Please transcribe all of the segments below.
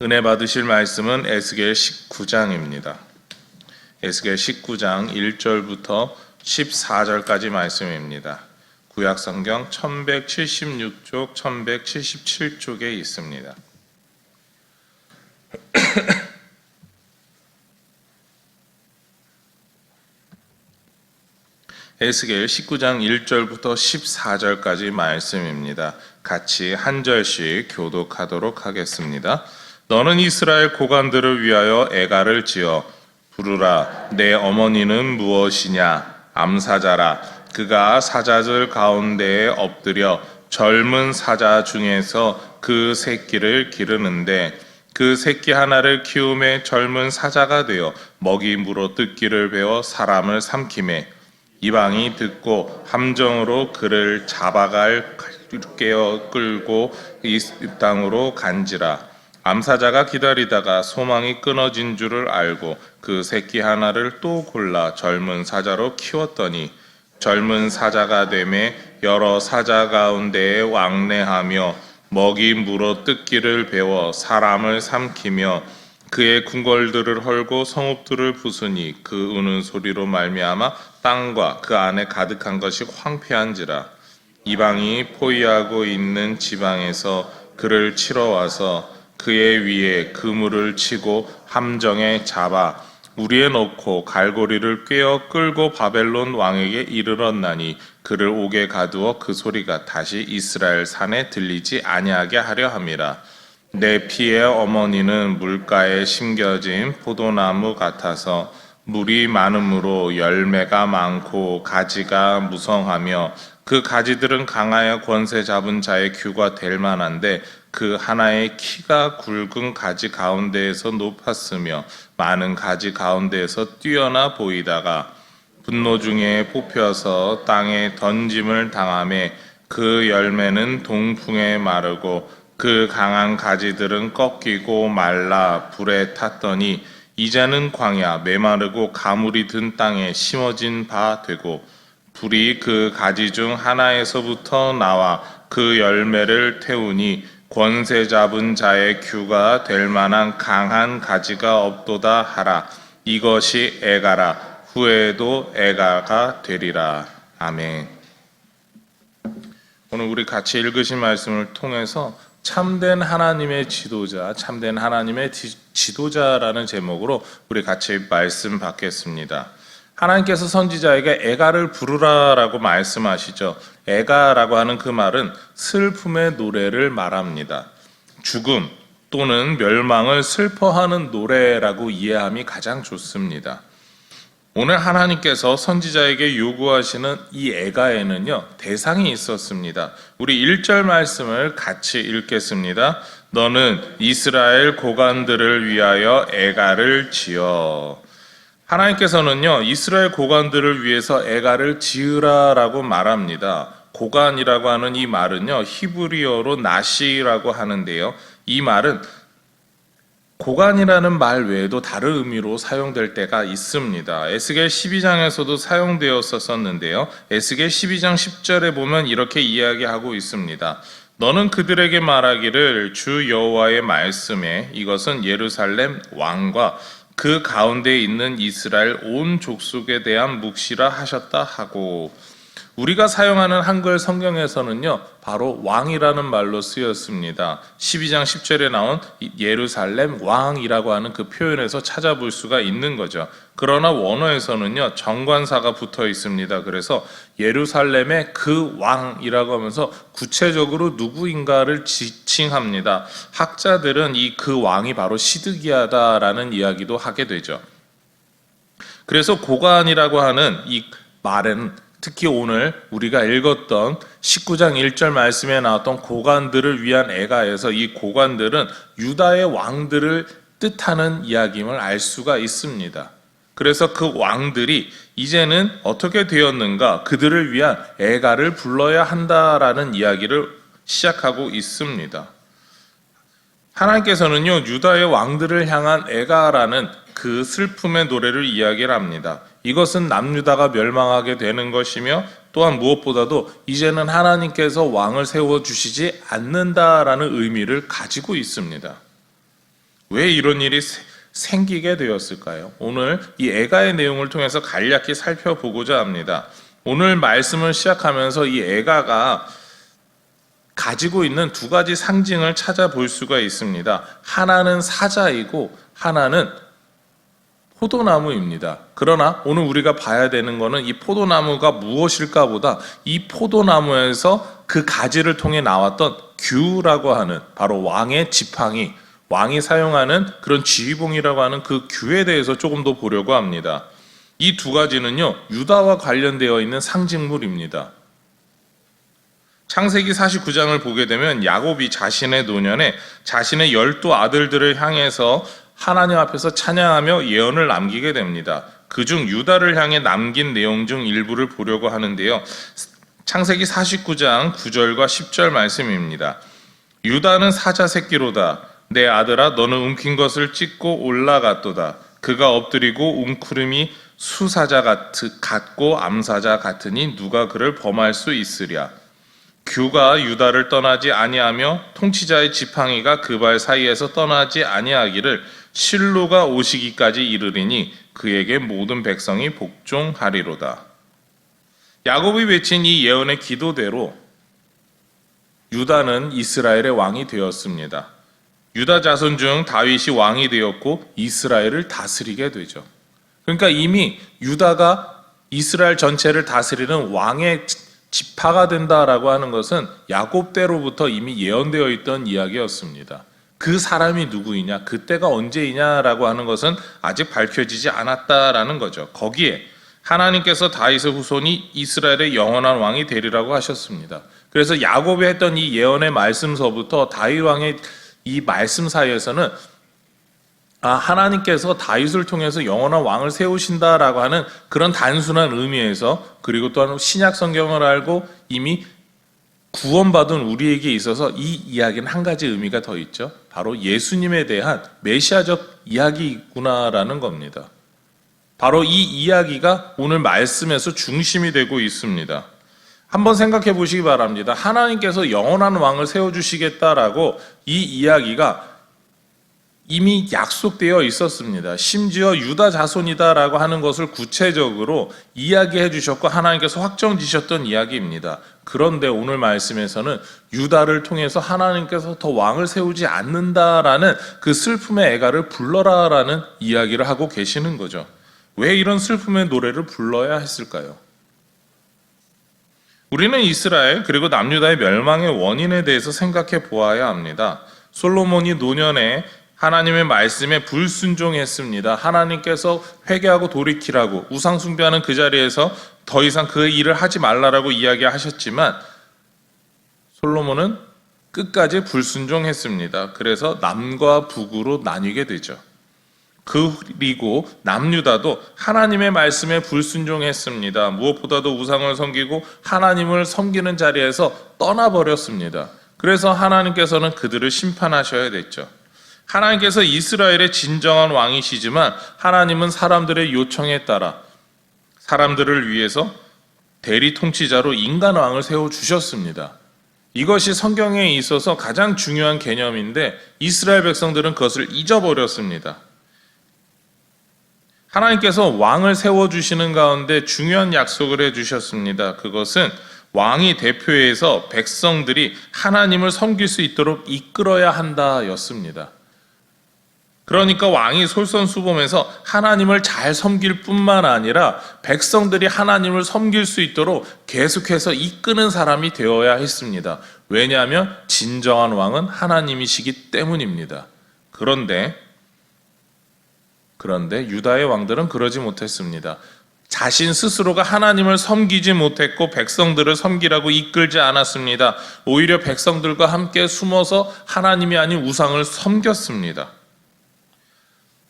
은혜 받으실 말씀은 에스겔 19장입니다. 에스겔 19장 1절부터 14절까지 말씀입니다. 구약 성경 1176쪽, 1177쪽에 있습니다. 에스겔 19장 1절부터 14절까지 말씀입니다. 같이 한 절씩 교독하도록 하겠습니다. 너는 이스라엘 고관들을 위하여 애가를 지어 부르라. 내 어머니는 무엇이냐? 암사자라. 그가 사자들 가운데에 엎드려 젊은 사자 중에서 그 새끼를 기르는데 그 새끼 하나를 키움에 젊은 사자가 되어 먹이 물어 뜯기를 배워 사람을 삼킴에 이방이 듣고 함정으로 그를 잡아갈 깨어 끌고 이 땅으로 간지라 암사자가 기다리다가 소망이 끊어진 줄을 알고 그 새끼 하나를 또 골라 젊은 사자로 키웠더니 젊은 사자가 되매 여러 사자 가운데에 왕래하며 먹이 물어 뜯기를 배워 사람을 삼키며 그의 궁궐들을 헐고 성읍들을 부수니 그 우는 소리로 말미암아 땅과 그 안에 가득한 것이 황폐한지라. 이방이 포위하고 있는 지방에서 그를 치러 와서 그의 위에 그물을 치고 함정에 잡아 우리에 넣고 갈고리를 꿰어 끌고 바벨론 왕에게 이르렀나니 그를 옥에 가두어 그 소리가 다시 이스라엘 산에 들리지 아니하게 하려 함이라. 내 피의 어머니는 물가에 심겨진 포도나무 같아서 물이 많으므로 열매가 많고 가지가 무성하며 그 가지들은 강하여 권세 잡은 자의 규가 될 만한데 그 하나의 키가 굵은 가지 가운데에서 높았으며 많은 가지 가운데에서 뛰어나 보이다가 분노 중에 뽑혀서 땅에 던짐을 당함에 그 열매는 동풍에 마르고 그 강한 가지들은 꺾이고 말라 불에 탔더니 이제는 광야 메마르고 가물이 든 땅에 심어진 바 되고 불이 그 가지 중 하나에서부터 나와 그 열매를 태우니 권세 잡은 자의 규가 될 만한 강한 가지가 없도다 하라 이것이 애가라 후에도 애가가 되리라 아멘. 오늘 우리 같이 읽으신 말씀을 통해서 참된 하나님의 지도자, 참된 하나님의 지- 지도자라는 제목으로 우리 같이 말씀 받겠습니다. 하나님께서 선지자에게 애가를 부르라라고 말씀하시죠. 애가라고 하는 그 말은 슬픔의 노래를 말합니다. 죽음 또는 멸망을 슬퍼하는 노래라고 이해함이 가장 좋습니다. 오늘 하나님께서 선지자에게 요구하시는 이 애가에는요, 대상이 있었습니다. 우리 1절 말씀을 같이 읽겠습니다. 너는 이스라엘 고관들을 위하여 애가를 지어. 하나님께서는요, 이스라엘 고관들을 위해서 애가를 지으라라고 말합니다. 고관이라고 하는 이 말은요, 히브리어로 나시라고 하는데요. 이 말은 고관이라는 말 외에도 다른 의미로 사용될 때가 있습니다. 에스겔 12장에서도 사용되었었는데요. 에스겔 12장 10절에 보면 이렇게 이야기하고 있습니다. 너는 그들에게 말하기를 주 여호와의 말씀에 이것은 예루살렘 왕과 그 가운데 있는 이스라엘 온 족속에 대한 묵시라 하셨다 하고 우리가 사용하는 한글 성경에서는요, 바로 왕이라는 말로 쓰였습니다. 12장 10절에 나온 예루살렘 왕이라고 하는 그 표현에서 찾아볼 수가 있는 거죠. 그러나 원어에서는요, 정관사가 붙어 있습니다. 그래서 예루살렘의 그 왕이라고 하면서 구체적으로 누구인가를 지칭합니다. 학자들은 이 그 왕이 바로 시드기야다라는 이야기도 하게 되죠. 그래서 고관이라고 하는 이 말은 특히 오늘 우리가 읽었던 19장 1절 말씀에 나왔던 고관들을 위한 애가에서 이 고관들은 유다의 왕들을 뜻하는 이야기임을 알 수가 있습니다. 그래서 그 왕들이 이제는 어떻게 되었는가 그들을 위한 애가를 불러야 한다라는 이야기를 시작하고 있습니다. 하나님께서는요 유다의 왕들을 향한 애가라는 그 슬픔의 노래를 이야기를 합니다. 이것은 남유다가 멸망하게 되는 것이며 또한 무엇보다도 이제는 하나님께서 왕을 세워 주시지 않는다라는 의미를 가지고 있습니다. 왜 이런 일이 세- 생기게 되었을까요? 오늘 이 애가의 내용을 통해서 간략히 살펴보고자 합니다. 오늘 말씀을 시작하면서 이 애가가 가지고 있는 두 가지 상징을 찾아볼 수가 있습니다. 하나는 사자이고 하나는 포도나무입니다. 그러나 오늘 우리가 봐야 되는 것은 이 포도나무가 무엇일까 보다 이 포도나무에서 그 가지를 통해 나왔던 규라고 하는 바로 왕의 지팡이, 왕이 사용하는 그런 지휘봉이라고 하는 그 규에 대해서 조금 더 보려고 합니다. 이 두 가지는요, 유다와 관련되어 있는 상징물입니다. 창세기 49장을 보게 되면 야곱이 자신의 노년에 자신의 열두 아들들을 향해서 하나님 앞에서 찬양하며 예언을 남기게 됩니다. 그중 유다를 향해 남긴 내용 중 일부를 보려고 하는데요. 창세기 49장 9절과 10절 말씀입니다. 유다는 사자 새끼로다. 내 아들아 너는 움킨 것을 찢고 올라갔도다. 그가 엎드리고 웅크름이 수사자 같- 같고 암사자 같으니 누가 그를 범할 수 있으랴. 규가 유다를 떠나지 아니하며 통치자의 지팡이가 그 발 사이에서 떠나지 아니하기를 실로가 오시기까지 이르리니 그에게 모든 백성이 복종하리로다. 야곱이 외친 이 예언의 기도대로 유다는 이스라엘의 왕이 되었습니다. 유다 자손 중 다윗이 왕이 되었고 이스라엘을 다스리게 되죠. 그러니까 이미 유다가 이스라엘 전체를 다스리는 왕의 지파가 된다라고 하는 것은 야곱 때로부터 이미 예언되어 있던 이야기였습니다. 그 사람이 누구이냐, 그때가 언제이냐라고 하는 것은 아직 밝혀지지 않았다라는 거죠. 거기에 하나님께서 다윗의 후손이 이스라엘의 영원한 왕이 되리라고 하셨습니다. 그래서 야곱이 했던 이 예언의 말씀서부터 다윗 왕의 이 말씀 사이에서는 아, 하나님께서 다윗을 통해서 영원한 왕을 세우신다라고 하는 그런 단순한 의미에서 그리고 또한 신약 성경을 알고 이미 구원받은 우리에게 있어서 이 이야기는 한 가지 의미가 더 있죠. 바로 예수님에 대한 메시아적 이야기구나라는 겁니다. 바로 이 이야기가 오늘 말씀에서 중심이 되고 있습니다. 한번 생각해 보시기 바랍니다. 하나님께서 영원한 왕을 세워주시겠다라고 이 이야기가 이미 약속되어 있었습니다. 심지어 유다 자손이다라고 하는 것을 구체적으로 이야기해 주셨고 하나님께서 확정 지셨던 이야기입니다. 그런데 오늘 말씀에서는 유다를 통해서 하나님께서 더 왕을 세우지 않는다라는 그 슬픔의 애가를 불러라라는 이야기를 하고 계시는 거죠. 왜 이런 슬픔의 노래를 불러야 했을까요? 우리는 이스라엘 그리고 남유다의 멸망의 원인에 대해서 생각해 보아야 합니다. 솔로몬이 노년에 하나님의 말씀에 불순종했습니다. 하나님께서 회개하고 돌이키라고 우상 숭배하는 그 자리에서 더 이상 그 일을 하지 말라라고 이야기하셨지만 솔로몬은 끝까지 불순종했습니다. 그래서 남과 북으로 나뉘게 되죠. 그리고 남유다도 하나님의 말씀에 불순종했습니다. 무엇보다도 우상을 섬기고 하나님을 섬기는 자리에서 떠나버렸습니다. 그래서 하나님께서는 그들을 심판하셔야 됐죠. 하나님께서 이스라엘의 진정한 왕이시지만 하나님은 사람들의 요청에 따라 사람들을 위해서 대리 통치자로 인간 왕을 세워 주셨습니다. 이것이 성경에 있어서 가장 중요한 개념인데 이스라엘 백성들은 그것을 잊어버렸습니다. 하나님께서 왕을 세워 주시는 가운데 중요한 약속을 해 주셨습니다. 그것은 왕이 대표해서 백성들이 하나님을 섬길 수 있도록 이끌어야 한다였습니다. 그러니까 왕이 솔선수범해서 하나님을 잘 섬길 뿐만 아니라 백성들이 하나님을 섬길 수 있도록 계속해서 이끄는 사람이 되어야 했습니다. 왜냐하면 진정한 왕은 하나님이시기 때문입니다. 그런데 그런데 유다의 왕들은 그러지 못했습니다. 자신 스스로가 하나님을 섬기지 못했고 백성들을 섬기라고 이끌지 않았습니다. 오히려 백성들과 함께 숨어서 하나님이 아닌 우상을 섬겼습니다.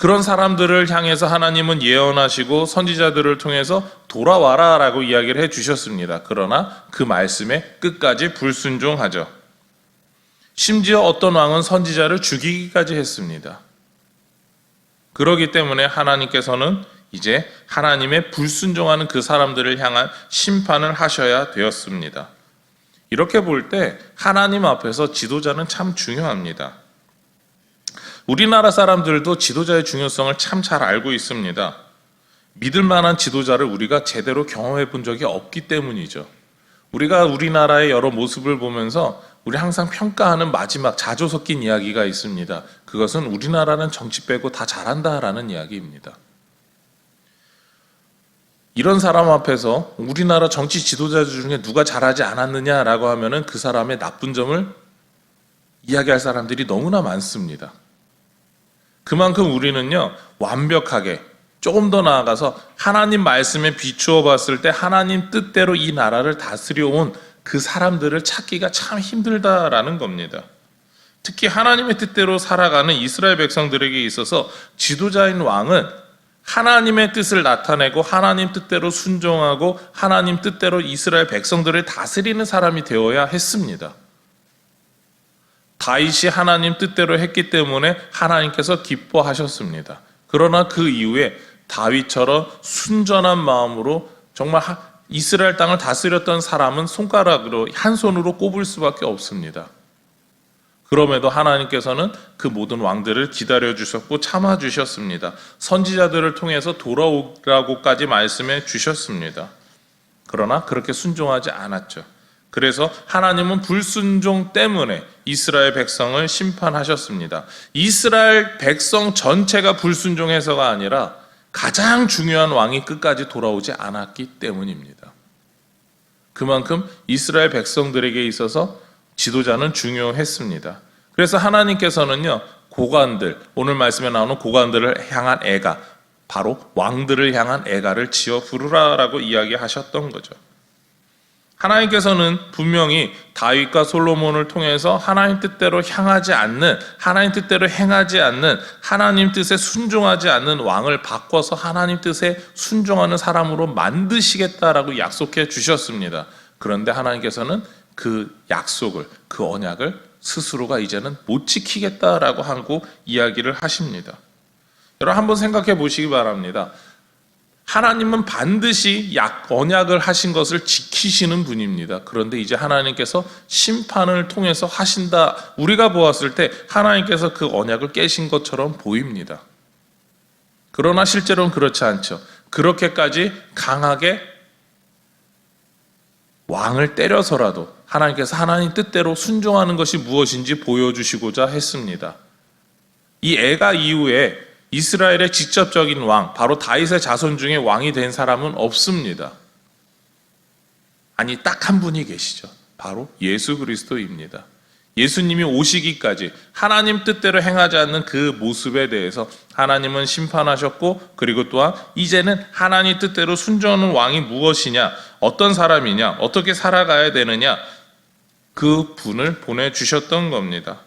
그런 사람들을 향해서 하나님은 예언하시고 선지자들을 통해서 돌아와라 라고 이야기를 해 주셨습니다. 그러나 그 말씀에 끝까지 불순종하죠. 심지어 어떤 왕은 선지자를 죽이기까지 했습니다. 그러기 때문에 하나님께서는 이제 하나님의 불순종하는 그 사람들을 향한 심판을 하셔야 되었습니다. 이렇게 볼 때 하나님 앞에서 지도자는 참 중요합니다. 우리나라 사람들도 지도자의 중요성을 참 잘 알고 있습니다. 믿을 만한 지도자를 우리가 제대로 경험해 본 적이 없기 때문이죠. 우리가 우리나라의 여러 모습을 보면서 우리 항상 평가하는 마지막 자조 섞인 이야기가 있습니다. 그것은 우리나라는 정치 빼고 다 잘한다라는 이야기입니다. 이런 사람 앞에서 우리나라 정치 지도자 중에 누가 잘하지 않았느냐라고 하면은 그 사람의 나쁜 점을 이야기할 사람들이 너무나 많습니다. 그만큼 우리는요, 완벽하게 조금 더 나아가서 하나님 말씀에 비추어 봤을 때 하나님 뜻대로 이 나라를 다스려 온 그 사람들을 찾기가 참 힘들다라는 겁니다. 특히 하나님의 뜻대로 살아가는 이스라엘 백성들에게 있어서 지도자인 왕은 하나님의 뜻을 나타내고 하나님 뜻대로 순종하고 하나님 뜻대로 이스라엘 백성들을 다스리는 사람이 되어야 했습니다. 다윗이 하나님 뜻대로 했기 때문에 하나님께서 기뻐하셨습니다. 그러나 그 이후에 다윗처럼 순전한 마음으로 정말 하- 이스라엘 땅을 다스렸던 사람은 손가락으로 한 손으로 꼽을 수밖에 없습니다. 그럼에도 하나님께서는 그 모든 왕들을 기다려 주셨고 참아 주셨습니다. 선지자들을 통해서 돌아오라고까지 말씀해 주셨습니다. 그러나 그렇게 순종하지 않았죠. 그래서 하나님은 불순종 때문에 이스라엘 백성을 심판하셨습니다. 이스라엘 백성 전체가 불순종해서가 아니라 가장 중요한 왕이 끝까지 돌아오지 않았기 때문입니다. 그만큼 이스라엘 백성들에게 있어서 지도자는 중요했습니다. 그래서 하나님께서는요, 고관들, 오늘 말씀에 나오는 고관들을 향한 애가, 바로 왕들을 향한 애가를 지어 부르라라고 이야기하셨던 거죠. 하나님께서는 분명히 다윗과 솔로몬을 통해서 하나님 뜻대로 향하지 않는, 하나님 뜻대로 행하지 않는, 하나님 뜻에 순종하지 않는 왕을 바꿔서 하나님 뜻에 순종하는 사람으로 만드시겠다라고 약속해 주셨습니다. 그런데 하나님께서는 그 약속을, 그 언약을 스스로가 이제는 못 지키겠다라고 하고 이야기를 하십니다. 여러분 한번 생각해 보시기 바랍니다. 하나님은 반드시 약 언약을 하신 것을 지키시는 분입니다. 그런데 이제 하나님께서 심판을 통해서 하신다. 우리가 보았을 때 하나님께서 그 언약을 깨신 것처럼 보입니다. 그러나 실제로는 그렇지 않죠. 그렇게까지 강하게 왕을 때려서라도 하나님께서 하나님 뜻대로 순종하는 것이 무엇인지 보여주시고자 했습니다. 이 애가 이후에 이스라엘의 직접적인 왕, 바로 다윗의 자손 중에 왕이 된 사람은 없습니다. 아니, 딱 한 분이 계시죠. 바로 예수 그리스도입니다. 예수님이 오시기까지 하나님 뜻대로 행하지 않는 그 모습에 대해서 하나님은 심판하셨고, 그리고 또한 이제는 하나님 뜻대로 순종하는 왕이 무엇이냐, 어떤 사람이냐, 어떻게 살아가야 되느냐, 그 분을 보내 주셨던 겁니다.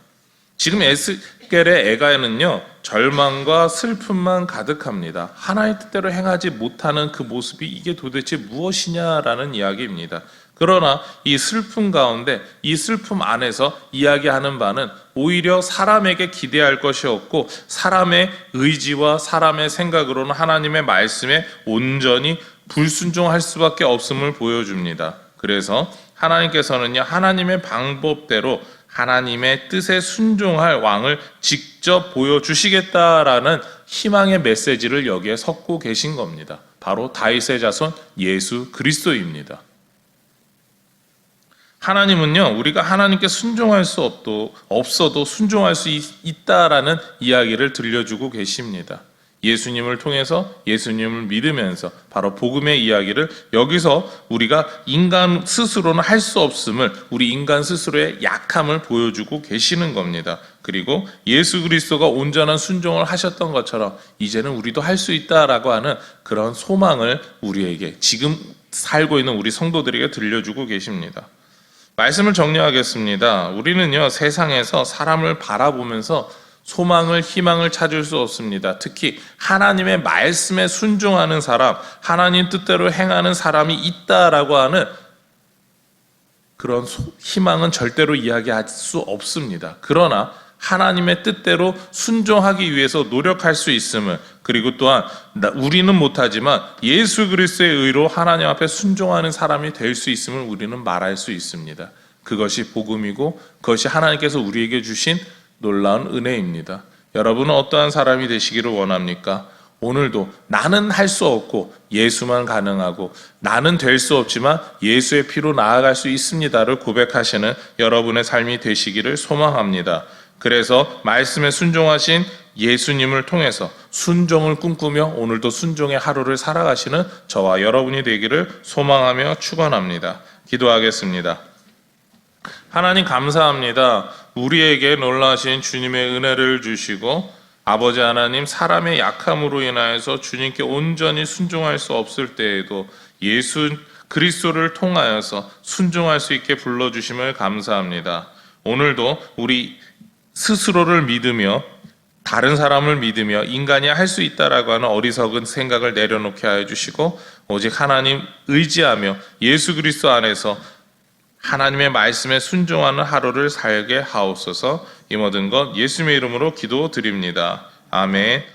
지금 에스겔의 애가에는요 절망과 슬픔만 가득합니다. 하나의 뜻대로 행하지 못하는 그 모습이 이게 도대체 무엇이냐라는 이야기입니다. 그러나 이 슬픔 가운데 이 슬픔 안에서 이야기하는 바는 오히려 사람에게 기대할 것이 없고 사람의 의지와 사람의 생각으로는 하나님의 말씀에 온전히 불순종할 수밖에 없음을 보여줍니다. 그래서 하나님께서는요 하나님의 방법대로 하나님의 뜻에 순종할 왕을 직접 보여주시겠다라는 희망의 메시지를 여기에 섞고 계신 겁니다. 바로 다윗의 자손 예수 그리스도입니다. 하나님은요, 우리가 하나님께 순종할 수 없도, 없어도 순종할 수 있, 있다라는 이야기를 들려주고 계십니다. 예수님을 통해서 예수님을 믿으면서 바로 복음의 이야기를 여기서 우리가 인간 스스로는 할 수 없음을 우리 인간 스스로의 약함을 보여주고 계시는 겁니다. 그리고 예수 그리스도가 온전한 순종을 하셨던 것처럼 이제는 우리도 할 수 있다라고 하는 그런 소망을 우리에게 지금 살고 있는 우리 성도들에게 들려주고 계십니다. 말씀을 정리하겠습니다. 우리는요, 세상에서 사람을 바라보면서 소망을, 희망을 찾을 수 없습니다. 특히 하나님의 말씀에 순종하는 사람, 하나님 뜻대로 행하는 사람이 있다라고 하는 그런 소- 희망은 절대로 이야기할 수 없습니다. 그러나 하나님의 뜻대로 순종하기 위해서 노력할 수 있음을 그리고 또한 나- 우리는 못하지만 예수 그리스도의 의로 하나님 앞에 순종하는 사람이 될 수 있음을 우리는 말할 수 있습니다. 그것이 복음이고 그것이 하나님께서 우리에게 주신 놀라운 은혜입니다. 여러분은 어떠한 사람이 되시기를 원합니까? 오늘도 나는 할 수 없고 예수만 가능하고 나는 될 수 없지만 예수의 피로 나아갈 수 있습니다를 고백하시는 여러분의 삶이 되시기를 소망합니다. 그래서 말씀에 순종하신 예수님을 통해서 순종을 꿈꾸며 오늘도 순종의 하루를 살아가시는 저와 여러분이 되기를 소망하며 축원합니다. 기도하겠습니다. 하나님 감사합니다. 우리에게 놀라신 주님의 은혜를 주시고 아버지 하나님 사람의 약함으로 인하여서 주님께 온전히 순종할 수 없을 때에도 예수 그리스도를 통하여서 순종할 수 있게 불러 주심을 감사합니다. 오늘도 우리 스스로를 믿으며 다른 사람을 믿으며 인간이 할 수 있다라고 하는 어리석은 생각을 내려놓게 하여 주시고 오직 하나님 의지하며 예수 그리스도 안에서 하나님의 말씀에 순종하는 하루를 살게 하옵소서 이 모든 것 예수님의 이름으로 기도드립니다. 아멘.